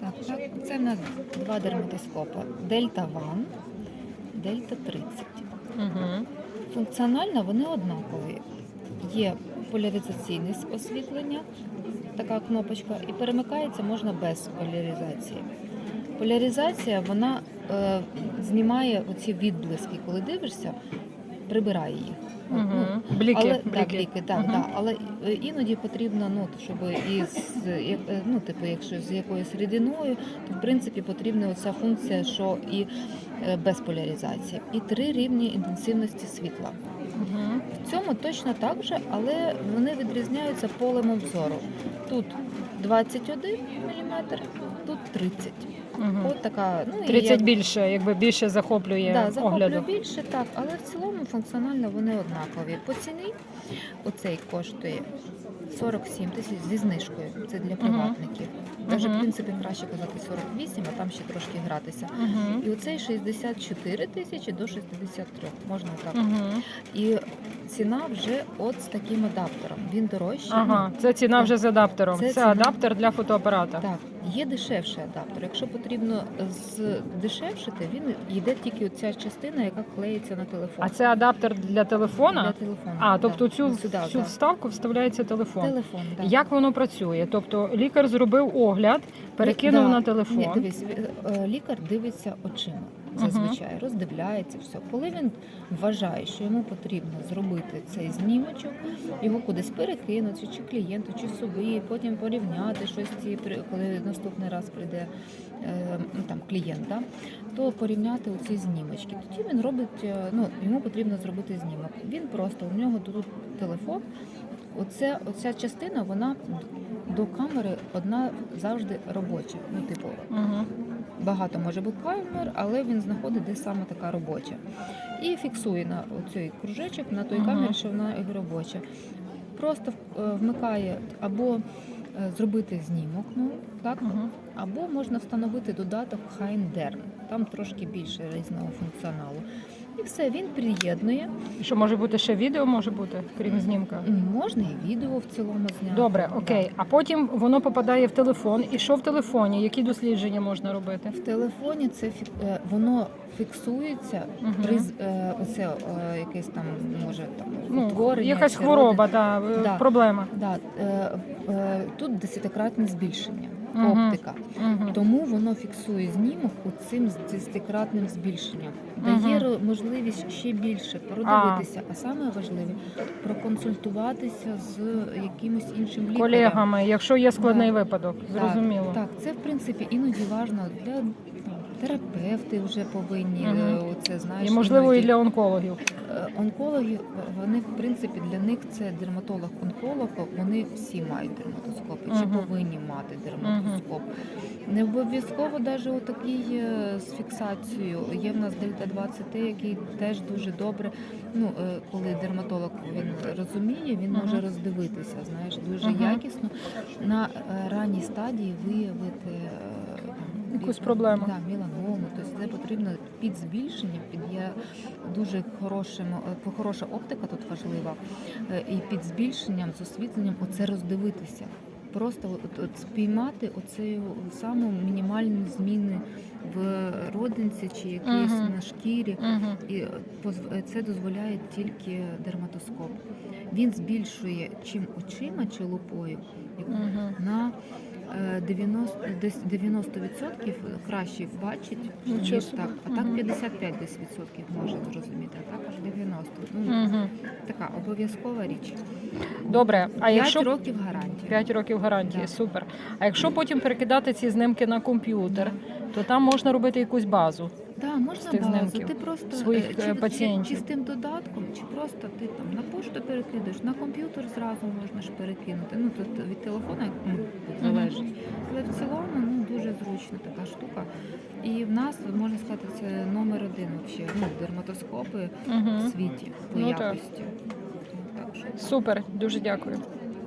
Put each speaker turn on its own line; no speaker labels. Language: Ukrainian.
Так, так, це в нас два дерматоскопи. Дельта Ван, Дельта 30.
Угу.
Функціонально вони однакові. Є поляризаційне освітлення, така кнопочка, і перемикається можна без поляризації. Поляризація вона е, знімає оці відблиски, коли дивишся, прибирає їх. Ну,
Угу. Бліки.
але,
бліки.
Так, бліки, так,
Мгм.
так. Але е, іноді потрібно, ну, щоб із, е, ну, типу, якщо з якоюсь рідиною, то в принципі потрібна оця функція, що і е, без поляризації. І три рівні інтенсивності світла.
Мгм.
В цьому точно так же, але вони відрізняються полем обзору. Тут 21 мм, тут 30.
Мгм.
От така, ну,
30
як-
більше, якби більше захоплює
Да, захоплює
огляду.
більше, так, але в цілому функціонально вони однакові. По ціні оцей коштує 47 тисяч зі знижкою. Це для приватників. Навіть,
Мгм.
в принципі, краще казати 48, а там ще трошки гратися.
Угу.
І оцей 64 тисячі до 63, можна так.
Угу.
І ціна вже от з таким адаптером. Він дорожчий.
Ага, це ціна вже з адаптером.
це
Це,
ціна-
адаптер для фотоапарата.
Так, є дешевший адаптер. Якщо потрібно здешевшити, він йде тільки оця частина, яка клеїться на телефон.
А це адаптер для телефона?
Для телефону.
А, тобто цю,
Сюди,
цю
да.
вставку вставляється телефон.
телефон. Да.
Як воно працює? Тобто лікар зробив огляд, перекинув
Да.
на телефон.
Ні, дивись, е, лікар дивиться очима. Зазвичай роздивляється все. Коли він вважає, що йому потрібно зробити цей знімочок, його кудись перекинути, чи клієнту, чи собі, потім порівняти щось ці, коли наступний раз прийде е, ну, там клієнт, да, то порівняти оці знімочки. Тоді він робить, е, ну йому потрібно зробити знімок. Він просто у нього тут телефон. Оце, оця частина, вона до камери одна завжди робоча. Ну, типу,
Угу.
Багато може бути камер, але він знаходить, де саме така робоча. І фіксує на цей кружечок на той камері, що вона робоча. Просто е, вмикає або е, зробити знімок, ну так, або можна встановити додаток Hindern. Там трошки більше різного функціоналу. І все, він приєднує.
Що може бути ще відео, може бути, крім знімка?
Можна і відео в цілому зняти.
Добре,
Да.
окей. А потім воно попадає в телефон. І що в телефоні? Які дослідження можна робити?
В телефоні це фі- е, воно фіксується
Мгм.
при з- е, оце е, якесь там може там
Ну,
утворення.
якась
чи
хвороба,
роди.
е,
Да.
проблема.
Да, е, е, тут десятикратне збільшення. Оптика. Тому воно фіксує знімок у цим десятикратним збільшенням. Дає можливість ще більше продивитися, а саме важливе проконсультуватися з якимось іншим лікарем.
Колегами, якщо є складний випадок, зрозуміло.
Так, так, це в принципі іноді важливо для терапевти вже повинні
Мгм.
е, оце знаєш.
І можливо і для онкологів.
Е, онкологи. Вони в принципі для них це дерматолог-онколог. Вони всі мають дерматоскопи чи
Мгм.
повинні мати дерматоскоп. Не обов'язково навіть отакий е, з фіксацією. Є в нас дельта 20 який теж дуже добре. Ну коли дерматолог він розуміє, він
Мгм.
може роздивитися. Знаєш, дуже
Мгм.
якісно на ранній стадії виявити.
Якусь проблему.
Да, меланому. Тобто це потрібно під збільшенням, під є дуже хорошим, е, хороша оптика тут важлива. е, І під збільшенням з освітленням оце роздивитися. Просто от, от спіймати оцею саму мінімальні зміни в родинці чи якісь
Мгм.
на шкірі.
Угу.
І е, це дозволяє тільки дерматоскоп. Він збільшує чим очима чи лупою як
Угу.
На е, 90, десь 90% краще бачить, ніж
собі.
так. А так
Мгм.
55 десь відсотків може зрозуміти, а так аж 90. Ну,
Угу.
така обов'язкова річ.
Добре, а
5
якщо
років гарантія.
5 років гарантії,
Да.
супер. А якщо потім перекидати ці знимки на комп'ютер, то там можна робити якусь базу.
Да, можна базу. Ти просто
своїх,
е,
е,
чи,
пацієнтів.
Чи, чи з тим додатком, чи просто ти там на пошту перекидаєш, на комп'ютер зразу можна ж перекинути. Ну тут від телефона як, ну, залежить. Але в цілому ну дуже зручна така штука. І в нас можна сказати, це номер один вообще, ну, дерматоскопи в світі по
Ну, так.
якості. Так що
Супер, дуже дякую.